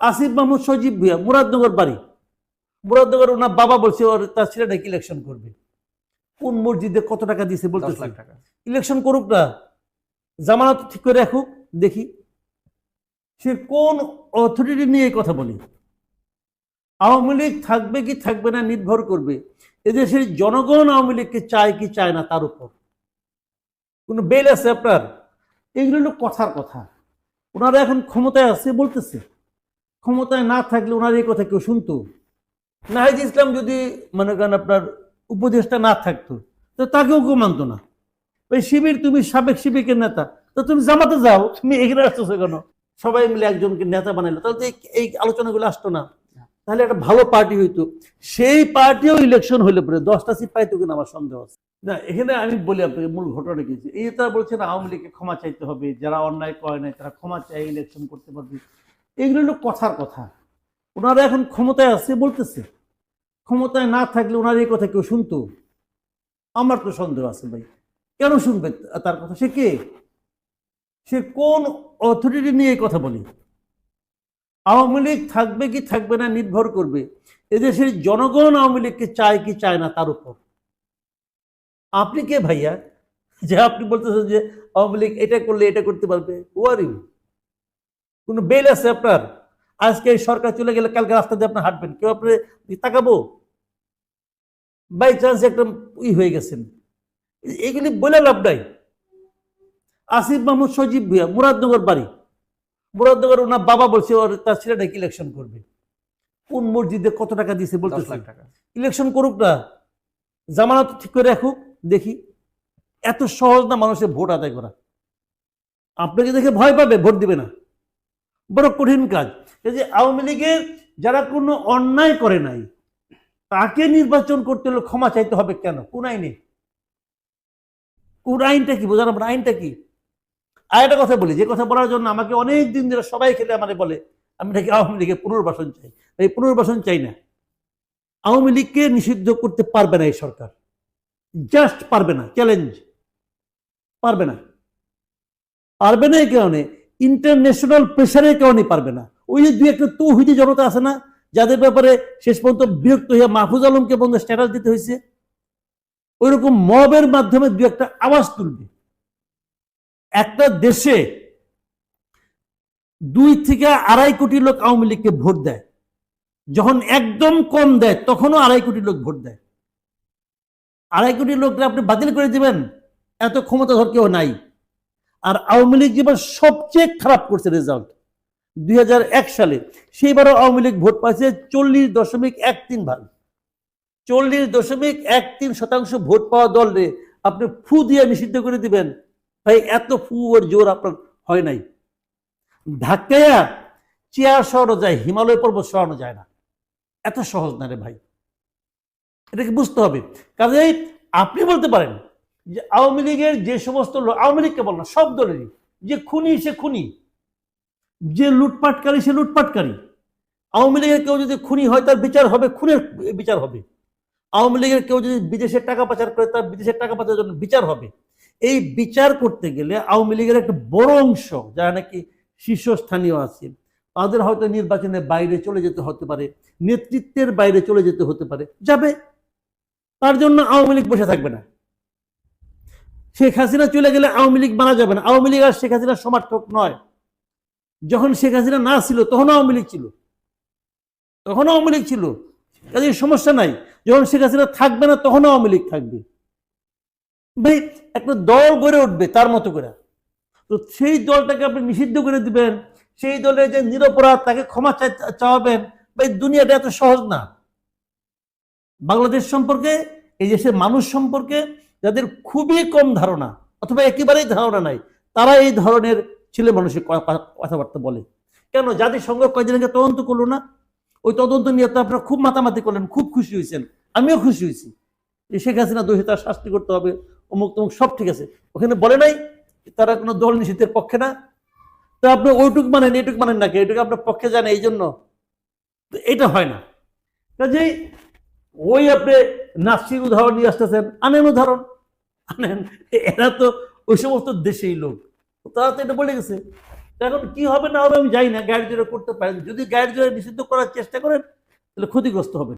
আসিফ মাহমুদ সজীব ভুয়া মুরাদনগর বাড়ি। মুরাদনগর ওনার বাবা বলছে ওর তার ছেলে নাকি ইলেকশন করবে? কোন মসজিদে কত টাকা দিয়েছে দশ বলতেছে? লাখ টাকা। ইলেকশন করুক না। জামানত ঠিক করে রাখুক দেখি। সে কোন অথরিটি নিয়ে কথা বলে? আওয়ামী লীগ থাকবে কি থাকবে না নির্ভর করবে। এদেশের জনগণ আওয়ামী লীগকে চায় কি চায় না তার উপর। কোনো বেল আছে আপনার? এগুলো হলো কথার কথা। ওনারা এখন ক্ষমতায় আছে বলতেছে। ক্ষমতায় না থাকলে ওনার এই কথা কেউ শুনতো? নাহিদ ইসলাম যদি মনে করেন আপনার উপদেশটা না থাকতো, তো তাকেও কেউ মানতো না। ওই শিবির, তুমি সাবেক শিবিরের নেতা, তো তুমি জামাতে যাও, তুমি এখানে আসতেছো কেন? সবাই মিলে একজনকে নেতা বানাইলো। তাহলে এই- আলোচনাগুলো আসতো না। তাহলে একটা ভালো পার্টি হইতো। সেই পার্টিও ইলেকশন হইলে পরে দশটা সিট পাইতো কিনা আমার সন্দেহ আছে। না, এখানে আমি বলি আপনাকে মূল ঘটনা কি। এই তারা বলছেন আওয়ামী লীগকে ক্ষমা চাইতে হবে। যারা অন্যায় করে নাই, তারা ক্ষমা চাই ইলেকশন করতে পারবে। এগুলো হলো কথার কথা। ওনারা এখন ক্ষমতায় আছে বলতেছে। ক্ষমতায় না থাকলে ওনার এই কথা কেউ শুনতো? আমার তো সন্দেহ আছে ভাই। কেন শুনবে তার কথা? সে কে? সে কোন অথরিটি নিয়ে এই কথা বলে? আওয়ামী লীগ থাকবে কি থাকবে না নির্ভর করবে। এদেশের জনগণ আওয়ামী লীগকে চায় কি চায় না তার উপর। আপনি কে ভাইয়া? যে আপনি বলতেছেন যে আওয়ামী লীগ এটা করলে এটা করতে পারবে। ওয়ার ইউ কোনো বেল আছে আপনার? আজকে এই সরকার চলে গেলে কালকে রাস্তা দিয়ে আপনি হাঁটবেন কেউ আপনি তাকাবো? বাই চান্স একটা ই হয়ে গেছেন। এগুলি বলে লাভ নাই। আসিফ মাহমুদ সজীব ভুয়া মুরাদনগর বাড়ি। মুরাদনগর ওনার বাবা বলছে ওর তার ছেলে নাকি ইলেকশন করবে? কোন মসজিদে কত টাকা দিয়েছে দশ বলতেছে। লাখ টাকা। ইলেকশন করুক না। জামানত ঠিক করে রাখুক দেখি। এত সহজ না মানুষের ভোট আদায় করা। আপনাকে দেখে ভয় পাবে ভোট দিবে না। বড় কঠিন কাজ। এই যে আওয়ামী লীগের যারা কোনো অন্যায় করে নাই, তাকে নির্বাচন করতে হলে ক্ষমা চাইতে হবে কেন? কোন আইনে? কোন আইনটা কি? বোঝানো আপনার আইনটা কি? আর একটা কথা বলি, যে কথা বলার জন্য আমাকে অনেক দিন ধরে সবাই খেলে আমাকে বলে, আমি নাকি আওয়ামী লীগের পুনর্বাসন চাই। এই পুনর্বাসন চাই না। আওয়ামী লীগকে নিষিদ্ধ করতে পারবে না এই সরকার। জাস্ট পারবে না, চ্যালেঞ্জ। পারবে না। পারবে না এই কারণে ইন্টারন্যাশনাল প্রেশারের কারণে পারবে না। ওই যে দুই একটা তৌহিদি জনতা আছে না, যাদের ব্যাপারে শেষ পর্যন্ত বিরক্ত হয়ে মাহফুজ আলমকে বন্ধ স্ট্যাটাস দিতে হয়েছে ওই রকম মবের মাধ্যমে দু একটা আওয়াজ তুলবে। একটা দেশে দুই থেকে আড়াই কোটি লোক আওয়ামী লীগকে ভোট দেয়। যখন একদম কম দেয়, তখনও আড়াই কোটি লোক ভোট দেয়। আড়াই কোটি লোককে আপনি বাতিল করে দিবেন, এত ক্ষমতাধর কেউ নাই। আর আওয়ামী লীগ যেবার সবচেয়ে খারাপ করছে রেজাল্ট দুই হাজার এক সালে, সেইবারও আওয়ামী লীগ ভোট পাইছে চল্লিশ দশমিক এক তিন ভাগ। চল্লিশ দশমিক এক তিন শতাংশ ভোট পাওয়া দলরে আপনি ফু দিয়ে নিষিদ্ধ করে দিবেন। ভাই, এত ফু ওর জোর আপনার হয় নাই। ধাক্কায়া চেয়ার সরানো যায়, হিমালয় পর্বত সরানো যায় না। এত সহজ না রে ভাই। এটাকে বুঝতে হবে? কাজেই আপনি বলতে পারেন যে আওয়ামী লীগের যে সমস্ত আওয়ামী লীগকে বল না, সব দলেরই। যে খুনি, সে খুনি। যে লুটপাটকারী, সে লুটপাটকারী। আওয়ামী লীগের কেউ যদি খুনি হয়, তার বিচার হবে, খুনের বিচার হবে। আওয়ামী লীগের কেউ যদি বিদেশের টাকা পাচার করে, তার বিদেশের টাকা পাচারের জন্য বিচার হবে। এই বিচার করতে গেলে আওয়ামী লীগের একটা বড় অংশ, যারা নাকি শীর্ষস্থানীয় আছে, তাদের হয়তো নির্বাচনের বাইরে চলে যেতে হতে পারে, নেতৃত্বের বাইরে চলে যেতে হতে পারে, যাবে। তার জন্য আওয়ামী লীগ বসে থাকবে না। শেখ হাসিনা চলে গেলে আওয়ামী লীগ মানা যাবে না। আওয়ামী লীগ আর শেখ হাসিনার সমর্থক নয়। যখন শেখ হাসিনা না ছিল, তখন আওয়ামী লীগ ছিল। তখন আওয়ামী লীগ ছিল। কাজে সমস্যা নাই। যখন শেখ হাসিনা থাকবে না, তখন আওয়ামী লীগ থাকবে। ভাই, একটা দল গড়ে উঠবে তার মতো করে। তো সেই দলটাকে আপনি নিষিদ্ধ করে দিবেন। সেই দলের যে নিরপরাধ, তাকে ক্ষমা চাওয়াবেন। ভাই, দুনিয়াটা এত সহজ না। বাংলাদেশ সম্পর্কে, এই দেশের মানুষ সম্পর্কে যাদের খুবই কম ধারণা, অথবা একেবারেই ধারণা নাই, তারা এই ধরনের ছেলে মানুষের ক- ক- কথাবার্তা বলে। কেন? জাতিসংঘ কয়দিন আগে তদন্ত করল না? ওই তদন্ত নিয়ে তো আপনারা খুব মাতামাতি করলেন, খুব খুশি হয়েছেন। আমিও খুশি হয়েছি। শেখ হাসিনা দোষী, তার শাস্তি করতে হবে, অমুক তমুক, সব ঠিক আছে। ওখানে বলে নাই তারা কোনো দল নিষিদ্ধের পক্ষে না। তো আপনি ওইটুক মানেন এইটুক মানেন না নাকি? এইটুকু আপনার পক্ষে জানে এই জন্য এটা হয় না। কাজেই ওই আপনি নাসির উদাহরণ নিয়ে আসতেছেন, আনেন উদাহরণ। আনেন এরা তো ওই সমস্ত দেশেই লোক। তারা তো এটা বলে গেছে। এখন কি হবে না হবে আমি জানি না গায়ের জোরে করতে পারেন। যদি গায়ের জোরে নিষিদ্ধ করার চেষ্টা করেন, তাহলে ক্ষতিগ্রস্ত হবে